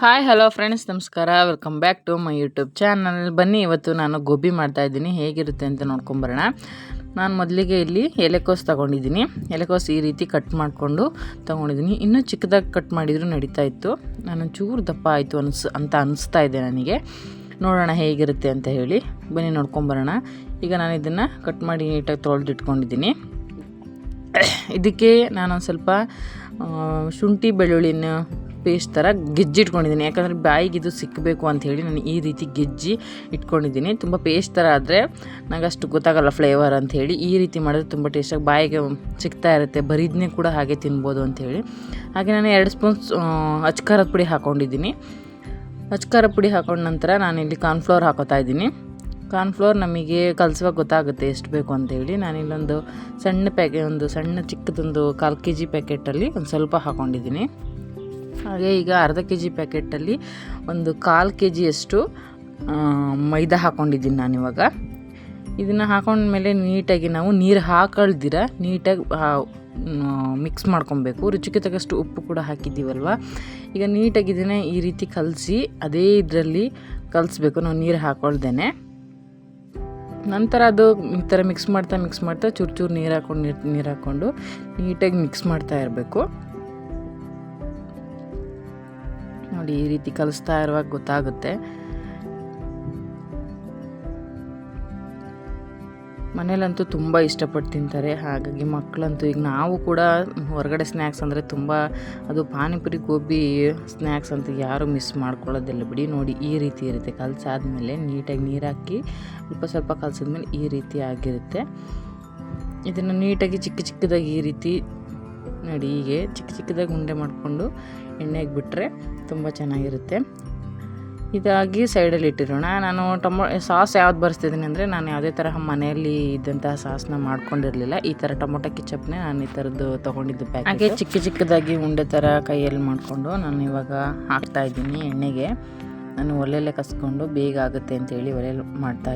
Hi hello friends ನಮಸ್ಕಾರ. Welcome back to my YouTube channel ಬನ್ನಿ, ಇವತ್ತು ನಾನು ಗೋಬಿ ಮಾಡ್ತಾ ಇದ್ದೀನಿ. ಹೇಗಿರುತ್ತೆ ಅಂತ ನೋಡ್ಕೊಂಬರೋಣ ನಾನು ಮೊದಲಿಗೆ ಇಲ್ಲಿ ಎಲೆಕೋಸ್ ತೊಗೊಂಡಿದ್ದೀನಿ. ಎಲೆಕೋಸ್ ಈ ರೀತಿ ಕಟ್ ಮಾಡಿಕೊಂಡು ತೊಗೊಂಡಿದ್ದೀನಿ. ಇನ್ನೂ ಚಿಕ್ಕದಾಗಿ ಕಟ್ ಮಾಡಿದರೂ ನಡೀತಾ ಇತ್ತು. ನಾನು ಚೂರು ದಪ್ಪ ಆಯಿತು ಅನಿಸು, ಅಂತ ಅನಿಸ್ತಾ ಇದೆ ನನಗೆ. ನೋಡೋಣ ಹೇಗಿರುತ್ತೆ ಅಂತ ಹೇಳಿ. ಬನ್ನಿ ನೋಡ್ಕೊಂಬರೋಣ ಈಗ ನಾನು ಇದನ್ನು ಕಟ್ ಮಾಡಿ ನೀಟಾಗಿ ತೊಳೆದಿಟ್ಕೊಂಡಿದ್ದೀನಿ. ಇದಕ್ಕೆ ನಾನೊಂದು ಸ್ವಲ್ಪ ಶುಂಠಿ ಬೆಳ್ಳುಳ್ಳಿನ ಪೇಸ್ಟ್ ಥರ ಗೆಜ್ಜಿ ಇಟ್ಕೊಂಡಿದ್ದೀನಿ ಯಾಕಂದರೆ ಬಾಯಿಗೆ ಇದು ಸಿಕ್ಕಬೇಕು ಅಂತ ಹೇಳಿ ನಾನು ಈ ರೀತಿ ಗೆಜ್ಜಿ ಇಟ್ಕೊಂಡಿದ್ದೀನಿ. ತುಂಬ ಪೇಸ್ಟ್ ಥರ ಆದರೆ ನನಗೆ ಅಷ್ಟು ಗೊತ್ತಾಗಲ್ಲ ಫ್ಲೇವರ್ ಅಂತ ಹೇಳಿ. ಈ ರೀತಿ ಮಾಡಿದ್ರೆ ತುಂಬ ಟೇಸ್ಟಾಗಿ ಬಾಯಿಗೆ ಸಿಗ್ತಾ ಇರುತ್ತೆ. ಬರೀದನ್ನೇ ಕೂಡ ಹಾಗೆ ತಿನ್ಬೋದು ಅಂಥೇಳಿ ಹಾಗೆ ನಾನು ಎರಡು ಸ್ಪೂನ್ಸ್ ಅಚ್ಕಾರದ ಪುಡಿ ಹಾಕ್ಕೊಂಡಿದ್ದೀನಿ ಅಚ್ಕಾರ ಪುಡಿ ಹಾಕೊಂಡ ನಂತರ ನಾನು ನಾನಿಲ್ಲಿ ಕಾರ್ನ್ಫ್ಲೋರ್ ಹಾಕೋತಾ ಇದ್ದೀನಿ. ಕಾರ್ನ್ಫ್ಲೋರ್ ನಮಗೆ ಕಲಸುವಾಗ ಗೊತ್ತಾಗುತ್ತೆ ಎಷ್ಟು ಬೇಕು ಅಂತೇಳಿ ನಾನಿಲ್ಲೊಂದು ಸಣ್ಣ ಪ್ಯಾಕೆ ಒಂದು ಸಣ್ಣ ಚಿಕ್ಕದೊಂದು ಕಾಲು ಕೆ ಜಿ ಪ್ಯಾಕೆಟಲ್ಲಿ ಒಂದು ಸ್ವಲ್ಪ ಹಾಕ್ಕೊಂಡಿದ್ದೀನಿ ಹಾಗೆ ಈಗ ಅರ್ಧ ಕೆ ಜಿ ಪ್ಯಾಕೆಟಲ್ಲಿ ಒಂದು ಕಾಲು ಕೆ ಜಿಯಷ್ಟು ಮೈದಾ ಹಾಕ್ಕೊಂಡಿದ್ದೀನಿ ನಾನಿವಾಗ ಇದನ್ನು ಹಾಕೊಂಡ್ಮೇಲೆ ನೀಟಾಗಿ ನಾವು ನೀರು ಹಾಕೊಳ್ದಿರ ನೀಟಾಗಿ ಮಿಕ್ಸ್ ಮಾಡ್ಕೊಬೇಕು. ರುಚಿಗೆ ತಕ್ಕಷ್ಟು ಉಪ್ಪು ಕೂಡ ಹಾಕಿದ್ದೀವಲ್ವ? ಈಗ ನೀಟಾಗಿ ಈ ರೀತಿ ಕಲಸಿ, ಅದೇ ಇದರಲ್ಲಿ ಕಲಿಸ್ಬೇಕು. ನಾವು ನೀರು ಹಾಕೊಳ್ದೇನೆ. ನಂತರ ಅದು ಈ ಥರ ಮಿಕ್ಸ್ ಮಾಡ್ತಾ ಮಿಕ್ಸ್ ಮಾಡ್ತಾ ಚೂರು ಚೂರು ನೀರು ನೀರು ನೀರು ಹಾಕ್ಕೊಂಡು ನೀಟಾಗಿ ಮಿಕ್ಸ್ ಮಾಡ್ತಾ ಇರಬೇಕು. ನೋಡಿ ಈ ರೀತಿ ಕಲಿಸ್ತಾ ಇರುವಾಗ ಗೊತ್ತಾಗುತ್ತೆ. ಮನೇಲಂತೂ ತುಂಬ ಇಷ್ಟಪಟ್ಟು ತಿಂತಾರೆ. ಹಾಗಾಗಿ ಮಕ್ಕಳಂತೂ ಈಗ ನಾವು ಕೂಡ ಹೊರಗಡೆ ಸ್ನ್ಯಾಕ್ಸ್ ಅಂದರೆ ತುಂಬ ಅದು ಪಾನಿಪುರಿ, ಗೋಬಿ ಸ್ನ್ಯಾಕ್ಸ್ ಅಂತ ಯಾರೂ ಮಿಸ್ ಮಾಡ್ಕೊಳ್ಳೋದಿಲ್ಲ ಬಿಡಿ. ನೋಡಿ ಈ ರೀತಿ ಇರುತ್ತೆ. ಕಲಸಾದ್ಮೇಲೆ ನೀಟಾಗಿ ನೀರು ಹಾಕಿ ಸ್ವಲ್ಪ ಸ್ವಲ್ಪ ಕಲಸಿದ್ಮೇಲೆ ಈ ರೀತಿ ಆಗಿರುತ್ತೆ. ಇದನ್ನು ನೀಟಾಗಿ ಚಿಕ್ಕ ಚಿಕ್ಕದಾಗಿ ಈ ರೀತಿ ನೋಡಿ ಹೀಗೆ ಚಿಕ್ಕ ಚಿಕ್ಕದಾಗಿ ಉಂಡೆ ಮಾಡಿಕೊಂಡು ಎಣ್ಣೆಗೆ ಬಿಟ್ಟರೆ ತುಂಬ ಚೆನ್ನಾಗಿರುತ್ತೆ. ಇದಾಗಿ ಸೈಡಲ್ಲಿ ಇಟ್ಟಿರೋಣ. ನಾನು ಟೊಮೊ ಸಾಸ್ ಯಾವ್ದು ಬರ್ಸ್ತಿದ್ದೀನಿ ಅಂದರೆ ನಾನು ಯಾವುದೇ ತರಹ ಮನೆಯಲ್ಲಿ ಇದ್ದಂತಹ ಸಾಸ್ನ ಮಾಡ್ಕೊಂಡಿರಲಿಲ್ಲ. ಈ ಥರ ಟೊಮೊಟೊ ಕಿಚಪ್ನೇ ನಾನು ಈ ಥರದ್ದು ತೊಗೊಂಡಿದ್ದು ಪ್ಯಾಕ್ ಹಾಗೆ ಚಿಕ್ಕ ಚಿಕ್ಕದಾಗಿ ಉಂಡೆ ಥರ ಕೈಯಲ್ಲಿ ಮಾಡಿಕೊಂಡು ನಾನು ಇವಾಗ ಹಾಕ್ತಾ ಇದ್ದೀನಿ ಎಣ್ಣೆಗೆ. ನಾನು ಒಲೆಯಲ್ಲೇ ಕಸ್ಕೊಂಡು ಬೇಗ ಆಗುತ್ತೆ ಅಂತೇಳಿ ಒಲೆಯಲ್ಲಿ ಮಾಡ್ತಾ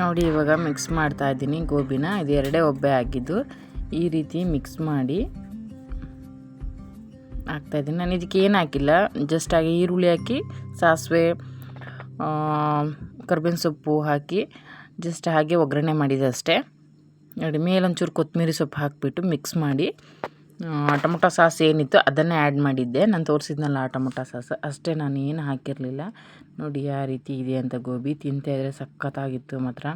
ನೋಡಿ, ಇವಾಗ ಮಿಕ್ಸ್ ಮಾಡ್ತಾ ಇದ್ದೀನಿ. ಗೋಬಿನ ಇದು ಎರಡೇ ಒಬ್ಬೆ ಆಗಿದ್ದು ಈ ರೀತಿ ಮಿಕ್ಸ್ ಮಾಡಿ ಹಾಕ್ತಾ ಇದ್ದೀನಿ. ನಾನು ಇದಕ್ಕೆ ಏನು ಹಾಕಿಲ್ಲ. ಜಸ್ಟ್ ಹಾಗೆ ಈರುಳ್ಳಿ ಹಾಕಿ, ಸಾಸಿವೆ ಕರ್ಬೇವಿನ ಸೊಪ್ಪು ಹಾಕಿ ಜಸ್ಟ್ ಹಾಗೆ ಒಗ್ಗರಣೆ ಮಾಡಿದೆ ಅಷ್ಟೇ. ನೋಡಿ, ಮೇಲೊಂಚೂರು ಕೊತ್ತಂಬರಿ ಸೊಪ್ಪು ಹಾಕಿಬಿಟ್ಟು ಮಿಕ್ಸ್ ಮಾಡಿ. ಟೊಮೊಟೊ ಸಾಸ್ ಏನಿತ್ತು ಅದನ್ನೇ ಆ್ಯಡ್ ಮಾಡಿದ್ದೆ. ನಾನು ತೋರಿಸಿದ್ನಲ್ಲ ಆ ಟೊಮೊಟೊ ಸಾಸ್. ಅಷ್ಟೇ ನಾನು ಏನು ಹಾಕಿರಲಿಲ್ಲ. ನೋಡಿ ಆ ರೀತಿ ಇದೆ ಅಂತ ಗೋಬಿ. ತಿಂತಾ ಇದ್ರೆ ಸಖತ್ತಾಗಿತ್ತು ಮಾತ್ರ.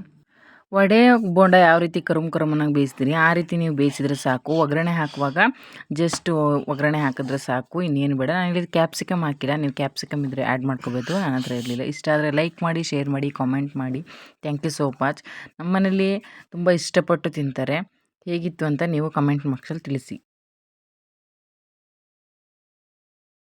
ವಡೆ, ಬೋಂಡ ಯಾವ ರೀತಿ ಕರುಮ್ ಕರುಮನಾಗಿ ಬೇಯಿಸ್ತೀರಿ, ಆ ರೀತಿ ನೀವು ಬೇಯಿಸಿದ್ರೆ ಸಾಕು. ಒಗ್ಗರಣೆ ಹಾಕುವಾಗ ಜಸ್ಟ್ ಒಗ್ಗರಣೆ ಹಾಕಿದ್ರೆ ಸಾಕು. ಇನ್ನೇನು ಬೇಡ. ನಾನು ಇಲ್ಲಿ ಕ್ಯಾಪ್ಸಿಕಮ್ ಹಾಕಿಲ್ಲ. ನೀವು ಕ್ಯಾಪ್ಸಿಕಮ್ ಇದ್ದರೆ ಆ್ಯಡ್ ಮಾಡ್ಕೋಬೋದು ನನ್ನ ಹತ್ರ ಇರಲಿಲ್ಲ. ಇಷ್ಟ ಆದರೆ ಲೈಕ್ ಮಾಡಿ ಶೇರ್ ಮಾಡಿ ಕಾಮೆಂಟ್ ಮಾಡಿ. ಥ್ಯಾಂಕ್ ಯು ಸೋ ಮಚ್ ನಮ್ಮ ಮನೇಲಿ ತುಂಬ ಇಷ್ಟಪಟ್ಟು ತಿಂತಾರೆ. ಹೇಗಿತ್ತು ಅಂತ ನೀವು ಕಮೆಂಟ್ ಬಾಕ್ಸಲ್ಲಿ ತಿಳಿಸಿ.